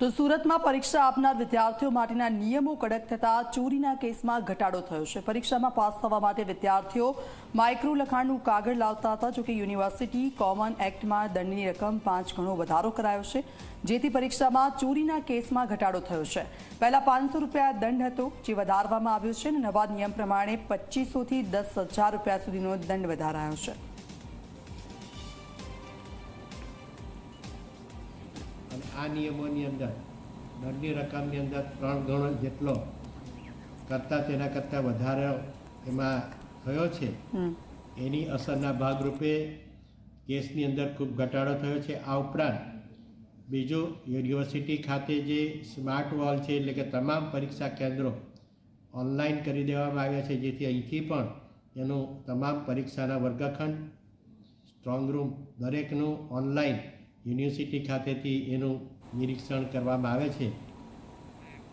તો સુરતમાં પરીક્ષા આપનાર વિદ્યાર્થીઓ માટેના નિયમો કડક થતા ચોરીના કેસમાં ઘટાડો થયો છે. પરીક્ષામાં પાસ થવા માટે વિદ્યાર્થીઓ માઇક્રો લખાણનું કાગળ લાવતા હતા, જોકે યુનિવર્સિટી કોમન એક્ટમાં દંડની રકમ પાંચ ગણો વધારો કરાયો છે, જેથી પરીક્ષામાં ચોરીના કેસમાં ઘટાડો થયો છે. પહેલા પાંચસો રૂપિયા દંડ હતો, જે વધારવામાં આવ્યો છે અને નવા નિયમ પ્રમાણે પચીસોથી દસ હજાર રૂપિયા સુધીનો દંડ વધારાયો છે. આ નિયમોની અંદર દંડની રકમની અંદર ત્રણ ગણો જેટલો કરતાં તેના કરતાં વધારે એમાં થયો છે. એની અસરના ભાગરૂપે કેસની અંદર ખૂબ ઘટાડો થયો છે. આ ઉપરાંત બીજું યુનિવર્સિટી ખાતે જે સ્માર્ટ વોલ છે એટલે કે તમામ પરીક્ષા કેન્દ્રો ઓનલાઈન કરી દેવામાં આવ્યા છે જેથી અહીંથી પણ એનું તમામ પરીક્ષાના વર્ગખંડ સ્ટ્રોંગ રૂમ દરેકનું ઓનલાઈન યુનિવર્સિટી ખાતેથી એનું નિરીક્ષણ કરવામાં આવે છે.